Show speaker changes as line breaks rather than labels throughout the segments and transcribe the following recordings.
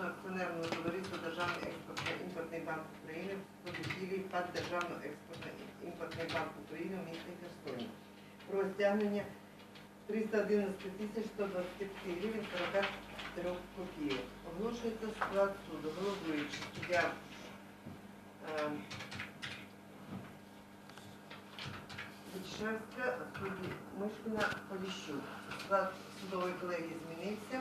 публічного акціонерного товариства Державний експортно-імпортний банк України в філії ПАД Державного експортно-імпортний банк України в місті Херсоні про стягнення 311 тисяч 125 гривень 43 копійок. Оголошується склад суду, головуючий суддя е, судді Мишкіна, Поліщук. Склад судової колегії змінився.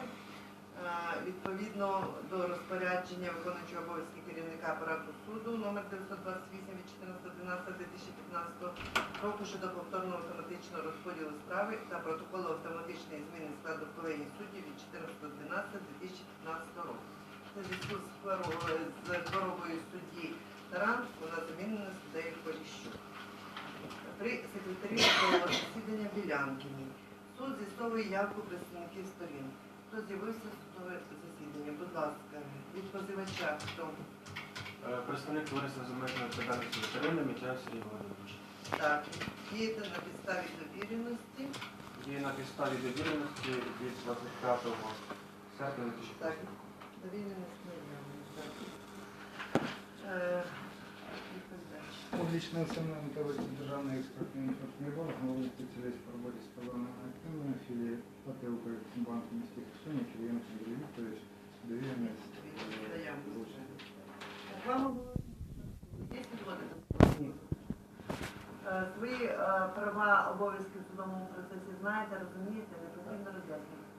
Е, Відповідно до розпорядження виконуючого обов'язки керівника апарату суду номер 928 від 14.12.2015 року щодо повторного автоматичного розподілу справи та протоколу автоматичної зміни складу колегії суддів від 14.12.2015 року. Це зв'язку з хворобою, судді Таран вона замінена суддею Поліщук. При секретарі засідання Білянкіні. Суд з'ясовує явку представників сторін. Хто з'явився судове засідання? Будь ласка, від позивача хто?
Е, Представник товариства з обмеженою відповідальністю ветеринарів Мітян Сергій Володимирович.
Так, дієте на підставі довіреності.
Діє на підставі довіреності від 25 серпня 2015
Так.
року.
Довіреність наявна. Так. Е, відповідач.
Публічне товариство Державний експортний імпортний банк, головний спеціаліст по роботі з товарними активами, філії ПАТ Укрексімбанк в місті Херсоні, Кирієнко Юрій Вікторович. Е,
Свої е, права, обов'язки в судовому процесі знаєте, розумієте, не потрібно роз'яснювати.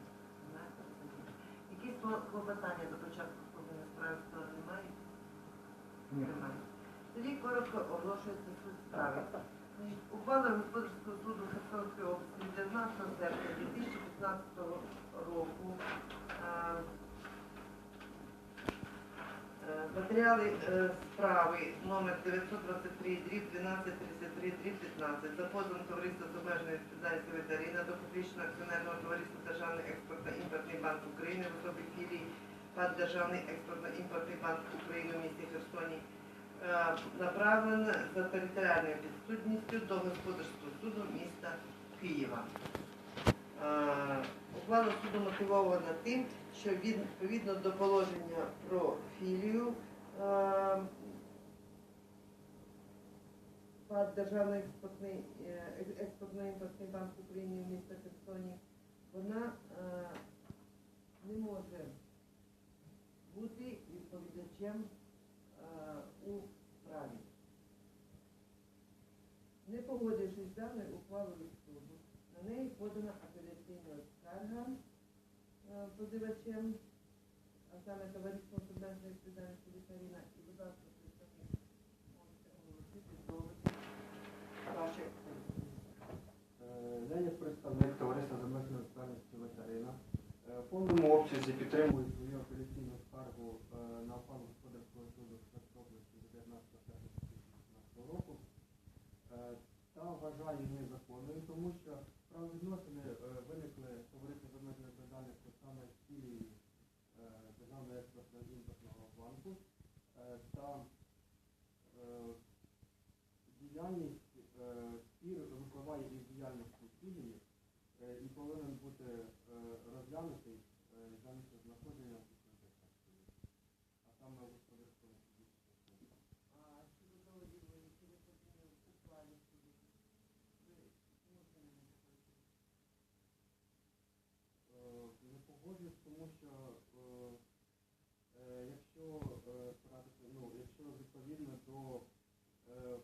Якісь кло- клопотання до початку слухання справи сторони?
Ні.
Немає. Тоді коротко оголошується суд справи. Ухвала господарського суду Херсонської області 19 серпня 2015 року. е, Е, Матеріали е, справи номер 923 дріб 1233 дріб 15 за позовом товариства з обмеженою відповідальністю ветерина до публічного акціонерного товариства Державний експортно-імпортний банк України в особі філії ПАД Державний експортно-імпортний банк України в місті Херсоні направлено за територіальною підсудністю до господарського суду міста Києва. Е, Ухвала суду мотивована тим, що відповідно до положення про філію е, Державний експортний е, експортно-імпортний банк України в місті Херсоні, вона е, не може бути відповідачем е, у справі. Не погодившись з даною ухвалою суду, на неї подана апеляційна скарга е, позивачем, а саме товариством з обмеженою відповідальністю Віталіна. І, будь ласка, представник, можете оголосити доводи ваших.
Е, Я є представник товариства з обмеженою відповідальністю. Е, В повному обсязі підтримую свою апеляційну скаргу е, на ухвалу господарського суду Херсонської області від 19 серпня 2015 року. Е, Та вважаю незаконною, тому що правовідносини е, виникли товариство з обмеженою відповідальністю саме з філії е, Державного експортного імпортного банку е, та е, діяльність е, спір випливає із діяльності філії е, і повинен бути е, розглянутий за місце знаходження філії, а саме в господарському суді.
В Не
погоджуюсь, тому що е, е, якщо е, спиратися, ну, якщо відповідно до е,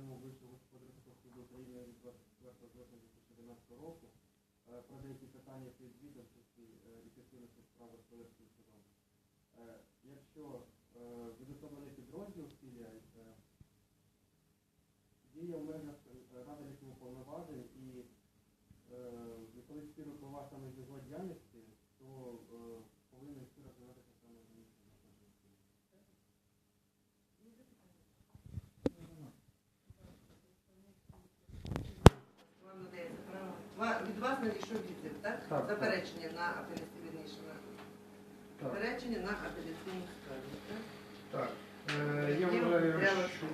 постанови Вищого господарського суду України від 24 жовтня 2011 року е, про деякі питання підвідомчості е, і підсилювання справи господарським судом. Е, Якщо е, відособлений підрозділ е, діє в межах е, Ради лісового повноважень і е, коли спір впливає саме з його діяльності, то е, повинен спір розглядатися саме з місця знаходження філії.
Вам надається право. Ва- Від вас надійшов відзив, так?
Так,
Заперечення на апеляційну вірніше, заперечення на апеляційну скаргу, так?
Так. Е, Я
Є
вважаю,
матеріали
що.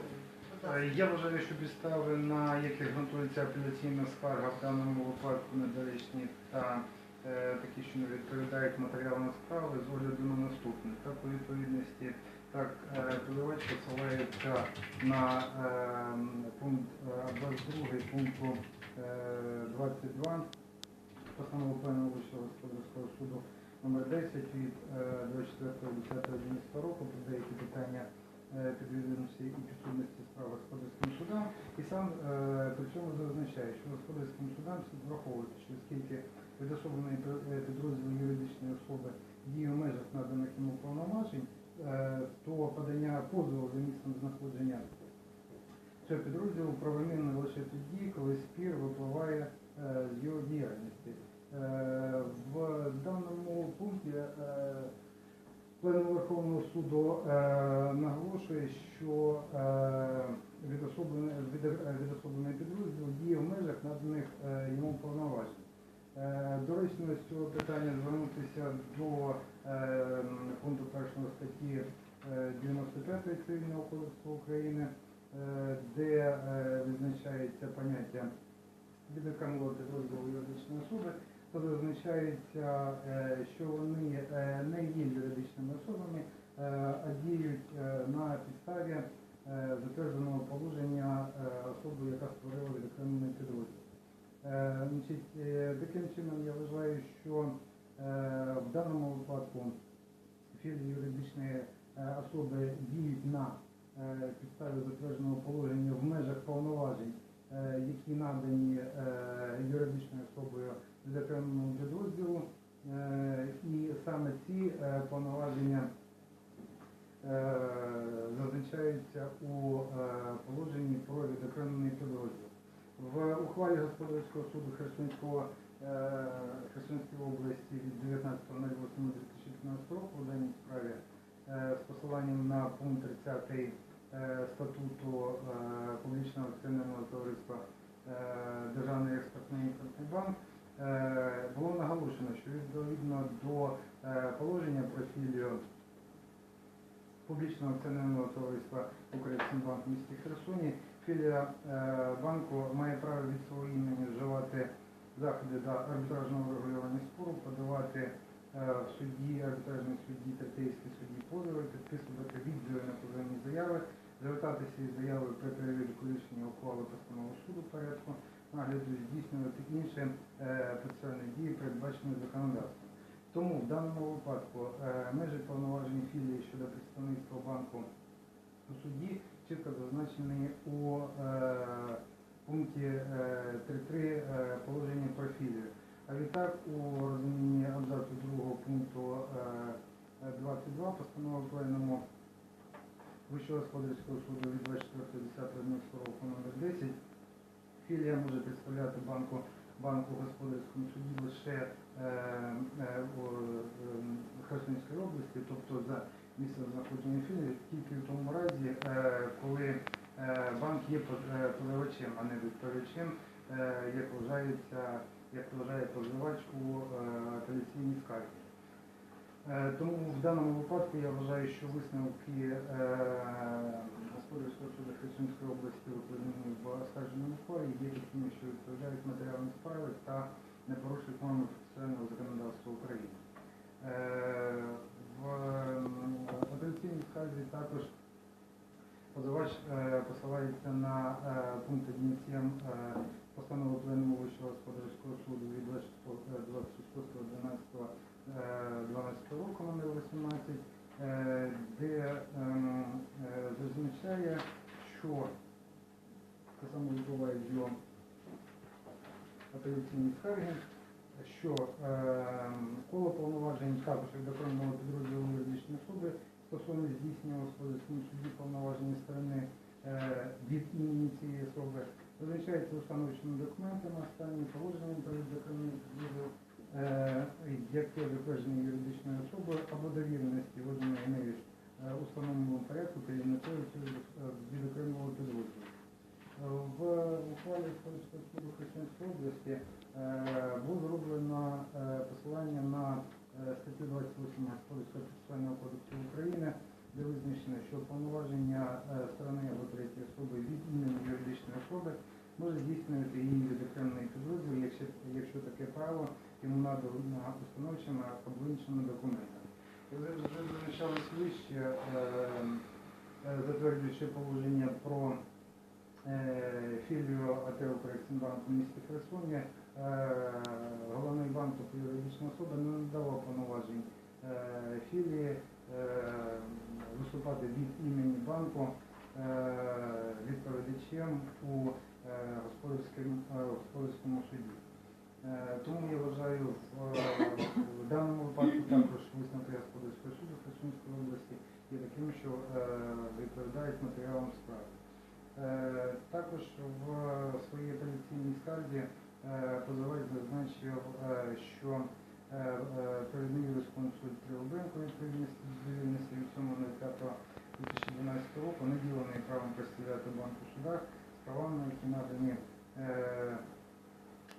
Будь
Е. Я вважаю, що підстави, на яких ґрунтується апеляційна скарга в даному випадку недоречні та е, такі, що не відповідають матеріалам справи з огляду на наступне. Так, у відповідності, так, е, подавач посилається на е, пункт е, абзац 2 пункту е, 22 постанови Пленного Вищого господарського суду номер 10 від е, 24.10.11 року про деякі питання е, підвідомості і підсудності справ господарським судам. І сам е, при цьому зазначає, що господарським судам слід враховувати, що оскільки відособлений е, підрозділ юридичної особи діє в межах наданих йому повноважень, е, то подання позову за місцем знаходження цього підрозділу правомірно лише тоді, коли спір випливає е, з його діяльності. Е, В даному пункті е, Пленум Верховного суду е, наголошує, що відособлений підрозділ діє в межах наданих йому повноважень. Доречно з цього питання звернутися до пункту першого статті е, 95 Цивільного кодексу України, де відзначається поняття відокремого підрозділу юридичної особи, то зазначається, е, що вони е, не є юридичними особами, е, а діють е, на підставі е, затвердженого положення е, особи, яка створила відокремлений підрозділ. Е, е, Таким чином я вважаю, що е, в даному випадку філії юридичної е, особи діють на е, підставі затвердженого положення в межах повноважень, е, які надані е, юридичною особою відокремленому підрозділу. Е, І саме ці е, повноваження е, зазначаються у положенні про відокремлений підрозділ. В ухвалі господарського суду Херсонського Херсонської області від 19.08.2015 року в даній справі з посиланням на пункт 30 е, статуту публічного акціонерного товариства Державний експортний банк було наголошено, що відповідно до е, положення про філію публічного акціонерного товариства «Укрексімбанк» в місті Херсоні, філія е, банку має право від свого імені вживати заходи до арбітражного врегулювання спору, подавати е, в суді, арбітражній суді, третейській суді позови, підписувати відео на позовні заяви, звертатися із заявою при перевірку рішення ухвали постанови суду порядку нагляду, здійснювати інші е, процесуальні дії, передбачені законодавством. Тому в даному випадку е, межі повноважень філії щодо представництва банку у суді чітко зазначені у е, пункті е, 3.3 е, положення про філію. А відтак у розумінні абзацу 2 пункту е, 22 постанови пленуму Вищого господарського суду від 24.10.11 року номер 10 філія може представляти банку банку господарському суді лише е, е, у е, Херсонській області, тобто за місцем знаходження філії, тільки в тому разі, е, коли е, банк є е, подавачем, а не відповідачем, е, як вважається, як вважає позивач у е, апеляційній скаргі. Е, Тому в даному випадку я вважаю, що висновки е, господарського суду Херсонської області викладені в оскарженому ухвалі є такими, що відповідають матеріалам справи та не порушують норми процесуального законодавства України. Е, В апеляційній скарзі також позивач е, посилається на е, пункт 1.7 е, постанови Пленуму Вищого господарського суду від 26.12 року номер 18, е, де ем, е, зазначає, що те саме відбуває його апеляційній скаргі, що ем, коло повноважень також від окремого підрозділу юридичної особи стосовно здійснення господарському суді повноваження сторони е, від імені цієї особи визначається установчими документами, останніми положеннями про відокремлений е, яке затвердження юридичною особою або довіреності виданої нею у встановленому порядку керівникою е, підрозділу. Е, В ухвалі суду Херсонської області е, було зроблено посилання на статтю 28 Господарського процесуального кодексу України, де визначено, що повноваження сторони або третьої особи від імені юридичної особи може здійснювати її відокремлений підрозділ, якщо, якщо таке право йому надано установчими або іншими документами. Вже зазначалось вище, е, затверджуючи положення про е, філію АТ «Укрексімбанк» у місті Херсоні, е, головний банк тобто юридична особа не надавав повноважень філії виступати від імені банку відповідачем у господарському суді. Е, Тому я вважаю, в, е, в даному випадку також висновки господарського суду Херсонської області є таким, що е, відповідають матеріалам справи. Також в своїй апеляційній скарзі позивач зазначив, що передний юрисконсульт Трилобенко відповідності до довільності від 7.05.2012 року наділений правом представляти банк у судах з правами, які надані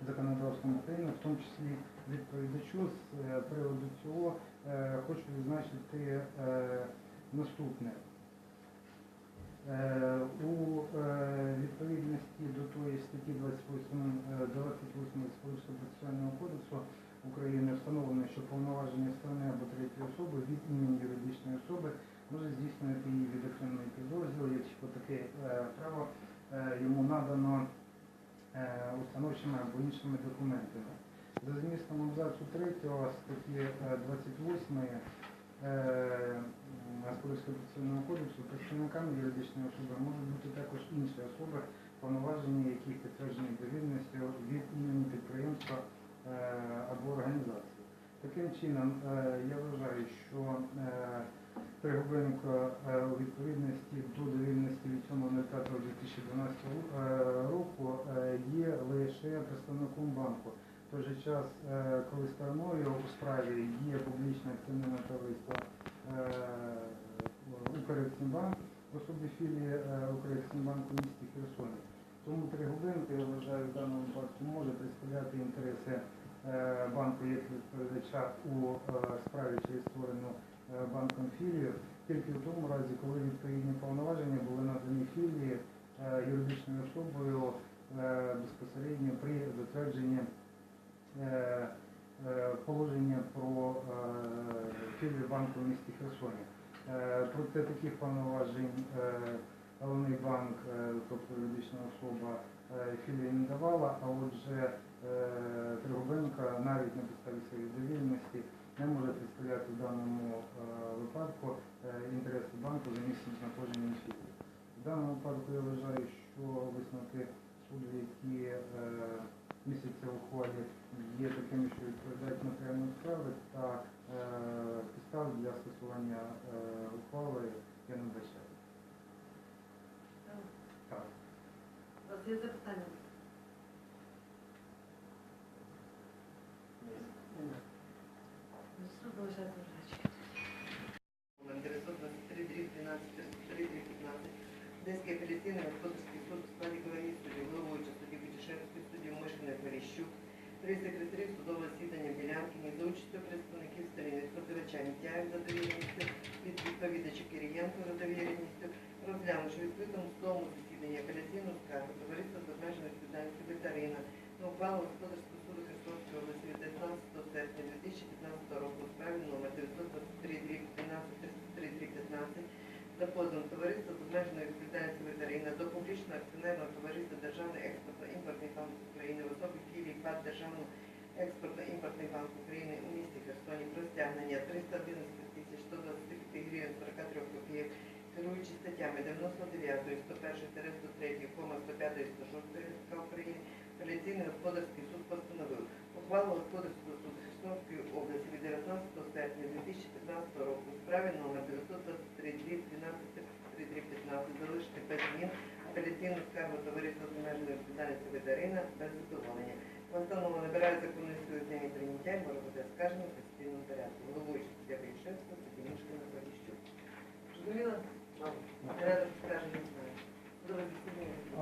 законодавством України, в тому числі відповідачу з е, приводу цього е, хочу відзначити е, наступне. У відповідності до тої статті 28, е, 28 Господарського процесуального кодексу України встановлено, що повноваження сторони або третьої особи від імені юридичної особи може здійснювати її відокремлений підрозділ, якщо таке право йому надано установчими або іншими документами. За змістом абзацу 3 статті е, 28 е, Господарського процесуального кодексу представниками юридичної особи можуть бути також інші особи, повноваження яких підтверджені довільністю від імені підприємства е, або організації. Таким чином, е, я вважаю, що Тригубенко е, у відповідності до довільності від 7.05.2012 е, року е, є лише представником банку. В той же час, коли стороною у справі є публічне акціонерне товариство Укрексімбанк в особі філії е, Укрексімбанк у місті Херсоні. Тому Тригубенко, я вважаю, в даному випадку може представляти інтереси банку як відповідача у справі через створену банком філію, тільки в тому разі, коли відповідні повноваження були надані філії е, юридичною особою е, безпосередньо при затвердженні е, е, положення про е, філію банку в місті Херсоні. Е, Проте таких повноважень е, головний банк, е, тобто юридична особа, е, філії не давала, а отже е, Тригубенко навіть на підставі своєї довільності не може представляти в даному е, випадку е, інтереси банку за місцем знаходження філії. В даному випадку я вважаю, що висновки суду, які е, містяться в ухвалі, є такими, що відповідають матеріальної справи та підстав для скасування ухвали я не бачаю. Так.
У вас є запитання? Суд залишається в речі. Номер 923 дріб 12 33 дріб 15. Одеський господарський суд у складі секретарі судового засідання Білянкіні за участю представників сторін від позивача Мітяєв за довіреністю, від відповідача Кирієнко за довіреністю, розглянувши відкритому судовому засіданні апеляційну скаргу товариства з обмеженою відповідальністю Вітарина на ухвалу господарського суду Херсонської області від 19 серпня 2015 року у справі номер 923 дріб 12 33 дріб 15 позовом товариства з обмеженою відповідальністю Вітарина до публічного акціонерного товариства Державний експортно-імпортний банк України в особі філії ПАД Державного експортно-імпортний банк України у місті Херсоні про стягнення 311 тисяч 125 гривень 43 копійок керуючи статтями 99, 101, 103, кома 105, 106 РК України, апеляційний господарський суд постановив ухвалу господарського суду Херсонської області від 19 серпня 2015 року справі номер 923 12 33 15 залишити без змін апеляційну скаргу товариства з обмеженою відповідальністю Ветерина без задоволення. Постанова набирає законної сили з дня прийняття і може бути оскаржена в конституційному порядку. Головуючий суддя Вишевського, судді Мішкина Поліщук. Зрозуміло? Рада скарження засідання.
А